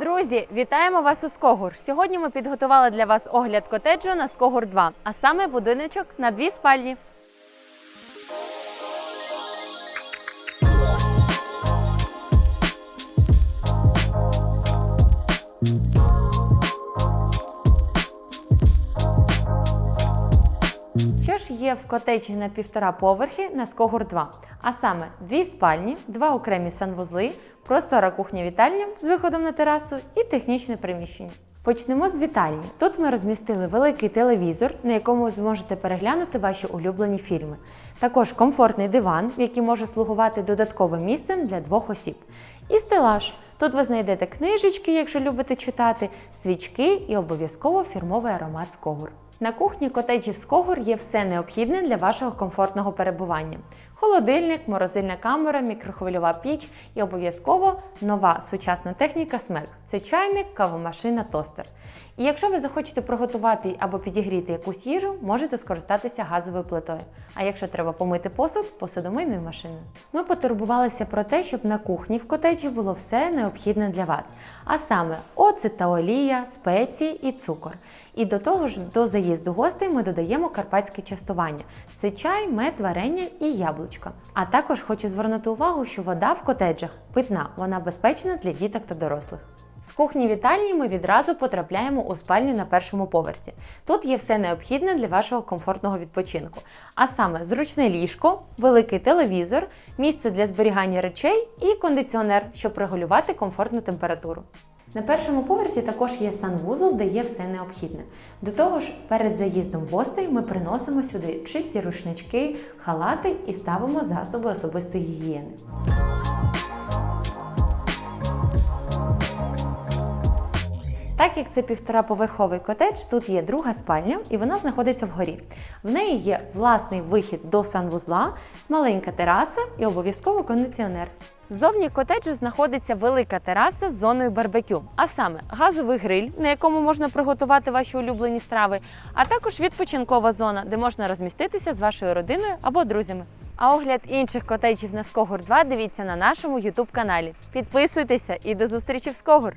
Друзі, вітаємо вас у Скогур. Сьогодні ми підготували для вас огляд котеджу на Скогур 2, а саме будиночок на дві спальні. Що ж є в котеджі на півтора поверхи на Скогур 2? А саме дві спальні, два окремі санвузли, простора кухня-вітальня з виходом на терасу і технічне приміщення. Почнемо з вітальні. Тут ми розмістили великий телевізор, на якому ви зможете переглянути ваші улюблені фільми. Також комфортний диван, який може слугувати додатковим місцем для двох осіб. І стелаж. Тут ви знайдете книжечки, якщо любите читати, свічки і обов'язково фірмовий аромат Скогур. На кухні котеджі Скогор є все необхідне для вашого комфортного перебування: холодильник, морозильна камера, мікрохвильова піч і обов'язково нова сучасна техніка СМЕК. Це чайник, кавомашина, тостер. І якщо ви захочете приготувати або підігріти якусь їжу, можете скористатися газовою плитою. А якщо треба помити посуд, посудомийною машиною. Ми потурбувалися про те, щоб на кухні в котеджі було все необхідне для вас, а саме оцет та олія, спеції і цукор. І до того ж, до заїзду гостей ми додаємо карпатське частування: це чай, мед, варення і яблучко. А також хочу звернути увагу, що вода в котеджах питна, вона безпечна для діток та дорослих. З кухні вітальні ми відразу потрапляємо у спальню на першому поверсі. Тут є все необхідне для вашого комфортного відпочинку, а саме зручне ліжко, великий телевізор, місце для зберігання речей і кондиціонер, щоб регулювати комфортну температуру. На першому поверсі також є санвузол, де є все необхідне. До того ж, перед заїздом гостей ми приносимо сюди чисті рушнички, халати і ставимо засоби особистої гігієни. Так як це півтораповерховий котедж, тут є друга спальня, і вона знаходиться вгорі. В неї є власний вихід до санвузла, маленька тераса і обов'язково кондиціонер. Ззовні котеджу знаходиться велика тераса з зоною барбекю, а саме газовий гриль, на якому можна приготувати ваші улюблені страви, а також відпочинкова зона, де можна розміститися з вашою родиною або друзями. А огляд інших котеджів на Скогур 2 дивіться на нашому YouTube каналі. Підписуйтеся і до зустрічі в Скогур!